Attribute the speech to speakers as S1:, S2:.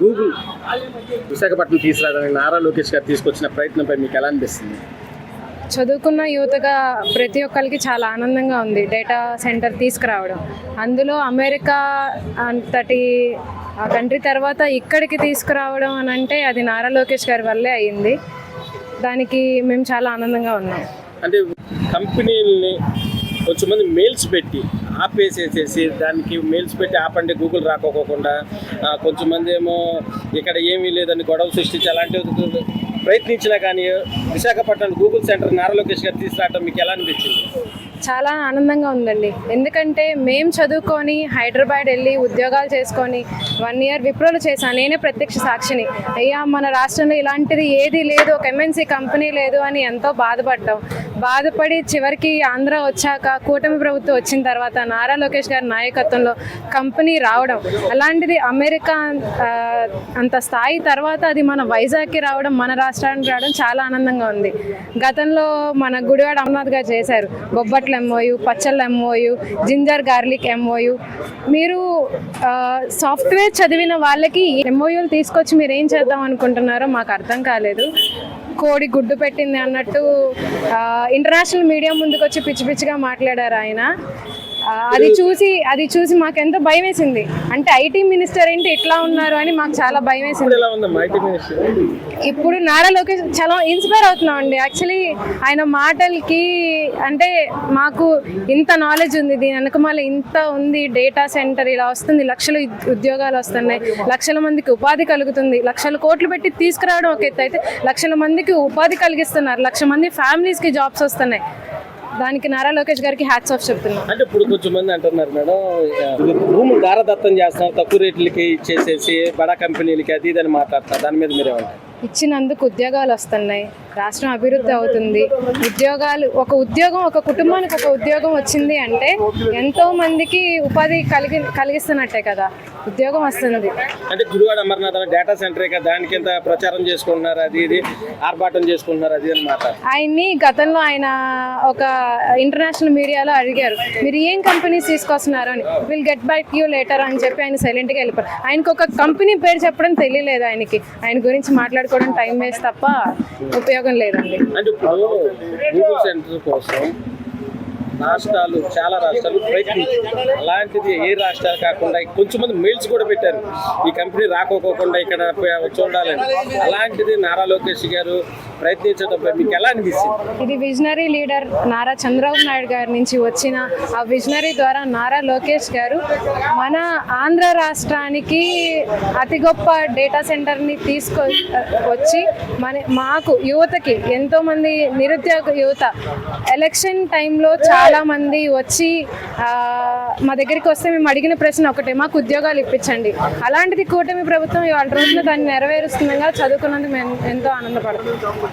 S1: Google Visakhapatnam తీసుకురావడానికి నారా లోకేష్ గారు తీసుకొచ్చిన ప్రయత్నంపై మీకు ఎలా అనిపిస్తుంది?
S2: చదువుకున్న యువతగా ప్రతి ఒక్కరికి చాలా ఆనందంగా ఉంది డేటా సెంటర్ తీసుకురావడం. అందులో అమెరికా అంతటి కంట్రీ తర్వాత ఇక్కడికి తీసుకురావడం అని అంటే అది నారా లోకేష్ గారి వల్లే అయ్యింది దానికి మేము చాలా ఆనందంగా ఉన్నాం.
S1: అంటే కంపెనీలని కొంచెం మంది మెయిల్స్ పెట్టి ఆపేసేసేసి దానికి మెయిల్స్ పెట్టి ఆపండి గూగుల్ రాకోకుండా ఆ, కొంచెం మంది ఏమో ఇక్కడ ఏమీ లేదని గొడవ సృష్టించి అలాంటివి ప్రయత్నించినా కానీ విశాఖపట్నం గూగుల్ సెంటర్ నారా లోకేష్ గారు తీసుకురావడం మీకు ఎలా అనిపించింది?
S2: చాలా ఆనందంగా ఉందండి. ఎందుకంటే మేము చదువుకొని హైదరాబాద్ వెళ్ళి ఉద్యోగాలు చేసుకొని వన్ ఇయర్ విప్రోలు చేశాను. నేనే ప్రత్యక్ష సాక్షిని. అయ్యా మన రాష్ట్రంలో ఇలాంటిది ఏది లేదు ఒక ఎంఎన్సీ కంపెనీ లేదు అని ఎంతో బాధపడ్డాం. బాధపడి చివరికి ఆంధ్ర వచ్చాక కూటమి ప్రభుత్వం వచ్చిన తర్వాత నారా లోకేష్ గారి నాయకత్వంలో కంపెనీ రావడం అలాంటిది అమెరికా అంత స్థాయి తర్వాత అది మన వైజాగ్కి రావడం మన రాష్ట్రానికి రావడం చాలా ఆనందంగా ఉంది. గతంలో మన గుడివాడ అమర్నాథ్ గారు చేశారు. బొబ్బట్లు ఎంఓయు పచ్చళ్ళు ఎంఓయు జింజర్ గార్లిక్ ఎంఓయు. మీరు సాఫ్ట్వేర్ చదివిన వాళ్ళకి ఎంఓయూలు తీసుకొచ్చి మీరు ఏం చేద్దాం అనుకుంటున్నారో మాకు అర్థం కాలేదు. కోడి గుడ్డు పెట్టింది అన్నట్టు ఇంటర్నేషనల్ మీడియా ముందుకు వచ్చి పిచ్చి పిచ్చిగా మాట్లాడారు ఆయన. అది చూసి అది చూసి మాకు ఎంతో భయం వేసింది అంటే ఐటీ మినిస్టర్ ఏంటి ఇట్లా ఉన్నారు అని మాకు చాలా భయం వేసింది
S1: ఇప్పుడు
S2: నారా లోకేష్ చాలా ఇన్స్పైర్ అవుతున్నాం అండి. యాక్చువల్లీ ఆయన మాటలకి అంటే మాకు ఇంత నాలెడ్జ్ ఉంది. దీని వెనకమాల ఇంత ఉంది డేటా సెంటర్ ఇలా వస్తుంది లక్షల ఉద్- ఉద్యోగాలు వస్తున్నాయి. లక్షల మందికి ఉపాధి కలుగుతుంది. లక్షల కోట్లు పెట్టి తీసుకురావడం ఒక ఎత్తు. అయితే లక్షల మందికి ఉపాధి కలిగిస్తున్నారు. లక్ష మంది ఫ్యామిలీస్కి జాబ్స్ వస్తున్నాయి. దానికి నారా లోకేష్ గారికి హ్యాట్స్ ఆఫ్ చెప్తున్నాను
S1: అంటే ఇప్పుడు కొంచెం మంది అంటున్నారు మేడం భూమి భూములు దారదత్తం చేస్తున్నారు తక్కువ రేట్లకి ఇచ్చేసేసి బడా కంపెనీలకి అది ఇది అని మాట్లాడతారు దాని మీద మీరేమంటారు?
S2: ఇచ్చినందుకు ఉద్యోగాలు వస్తున్నాయి. రాష్ట్రం అభివృద్ధి అవుతుంది. ఉద్యోగాలు ఒక ఉద్యోగం ఒక కుటుంబానికి ఒక ఉద్యోగం వచ్చింది అంటే ఎంతో మందికి ఉపాధి కలిగి కలిగిస్తున్నట్టే కదా. ఉద్యోగం వస్తుంది.
S1: అంటే గురువాడ అమర్నాథ్ డేటా సెంటర్ కదా దానికి ఎంత ప్రచారం చేసుకుంటున్నారు అది ఇది ఆర్భాటం చేసుకుంటున్నారు అది ఇది అని మాట్లాడతారు
S2: ఆయన్ని గతంలో ఆయన ఒక ఇంటర్నేషనల్ మీడియాలో అడిగారు మీరు ఏం కంపెనీస్ తీసుకొస్తున్నారు అని? Will get back you later అని చెప్పి ఆయన సైలెంట్గా వెళ్ళిపోయారు. ఆయనకు ఒక కంపెనీ పేరు చెప్పడం తెలియలేదు ఆయనకి. ఆయన గురించి మాట్లాడుకోవడం టైం వేస్ట్ తప్ప ఉపయోగం లేదండి.
S1: అంటే ఇప్పుడు గూగుల్ సెంటర్ కోసం రాష్ట్రాలు చాలా రాష్ట్రాలు ప్రయత్నించారు అలాంటిది ఏ రాష్ట్రాలు కాకుండా కొంచెం మంది మెయిల్స్ కూడా పెట్టారు. ఈ కంపెనీ రాకోకోకుండా ఇక్కడ చూడాలని. అలాంటిది నారా లోకేష్ గారు ప్రయత్నించడంపై మీకు ఎలా అనిపిస్తుంది?
S2: ఇది విజనరీ లీడర్ నారా చంద్రబాబు నాయుడు గారి నుంచి వచ్చిన ఆ విజనరీ ద్వారా నారా లోకేష్ గారు మన ఆంధ్ర రాష్ట్రానికి అతి గొప్ప డేటా సెంటర్ని తీసుకొ వచ్చి మన మాకు యువతకి ఎంతోమంది నిరుద్యోగ యువత ఎలక్షన్ టైంలో చాలా మంది వచ్చి ఆ, మా దగ్గరికి వస్తే మేము అడిగిన ప్రశ్న ఒకటే మాకు ఉద్యోగాలు ఇప్పించండి. అలాంటిది కూటమి ప్రభుత్వం ఇవాళ రోజున దాన్ని నెరవేరుస్తుండగా చదువుకున్నందుకు మేము ఎంతో ఆనందపడుతున్నాం.